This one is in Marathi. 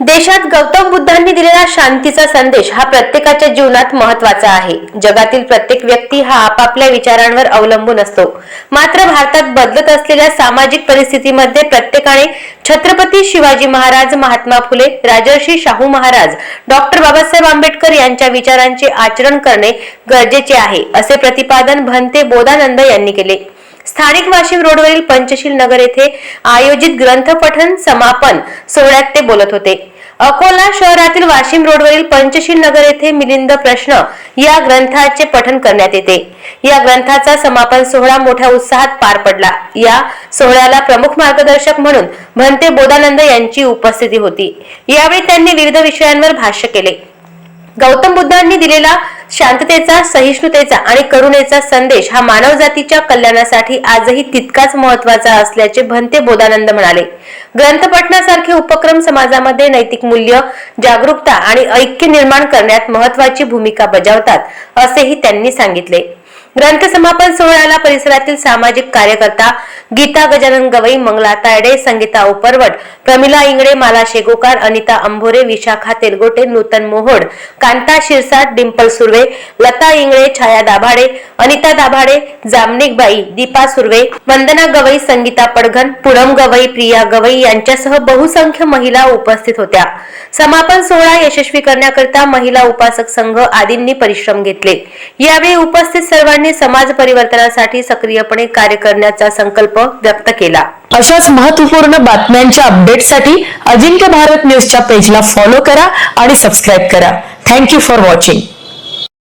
देशात गौतम बुद्धांनी दिलेला शांतीचा संदेश हा प्रत्येकाच्या जीवनात महत्त्वाचा आहे. जगातील प्रत्येक व्यक्ती हा आपापल्या विचारांवर अवलंबून असतो. मात्र भारतात बदलत असलेल्या सामाजिक परिस्थितीमध्ये प्रत्येकाने छत्रपती शिवाजी महाराज महात्मा फुले राजर्षी शाहू महाराज डॉक्टर बाबासाहेब आंबेडकर यांच्या विचारांचे आचरण करणे गरजेचे आहे असे प्रतिपादन भंते बोधानंद यांनी केले. स्थानिक वाशिम रोडवरील पंचशील नगर येथे आयोजित ग्रंथपठन समापन सोहळ्यात ते बोलत होते. अकोला शहरातील वाशिम रोडवरील पंचशील नगर येथे मिलिंद प्रश्न या ग्रंथाचे पठन करण्यात येते. या ग्रंथाचा समापन सोहळा मोठ्या उत्साहात पार पडला. या सोहळ्याला प्रमुख मार्गदर्शक म्हणून भंते बोधानंद यांची उपस्थिती होती. यावेळी त्यांनी विविध विषयांवर भाष्य केले. गौतम बुद्धांनी दिलेला शांततेचा सहिष्णुतेचा आणि करुणेचा संदेश हा मानव जातीच्या कल्याणासाठी आजही तितकाच महत्त्वाचा असल्याचे भंते बोधानंद म्हणाले. ग्रंथपठणासारखे उपक्रम समाजामध्ये नैतिक मूल्य जागरूकता आणि ऐक्य निर्माण करण्यात महत्वाची भूमिका बजावतात असेही त्यांनी सांगितले. ग्रंथ समापन सोहळ्याला परिसरातील सामाजिक कार्यकर्ता गीता गजानन गवई मंगला तायडे संगीता उपरवट प्रमिला इंगडे माला शेगोकार अनिता अंभोरे विशाखा तेलगोटे नूतन मोहोड कांता शिरसाट डिंपल सुर्वे लता इंगळे छाया दाभाडे अनिता दाभाडे जामनिकबाई दीपा सुर्वे वंदना गवई संगीता पडघन पुरम गवई प्रिया गवई यांच्यासह बहुसंख्य महिला उपस्थित होत्या. समापन सोहळा यशस्वी करण्याकरिता महिला उपासक संघ आदींनी परिश्रम घेतले. यावेळी उपस्थित सर्वांनी समाज परिवर्तनासाठी सक्रियपणे कार्य करण्याचा संकल्प व्यक्त केला. अशाच महत्त्वपूर्ण बातम्यांच्या अपडेटसाठी अजिंक्य भारत न्यूजच्या पेजला फॉलो करा आणि सबस्क्राईब करा. Thank you for watching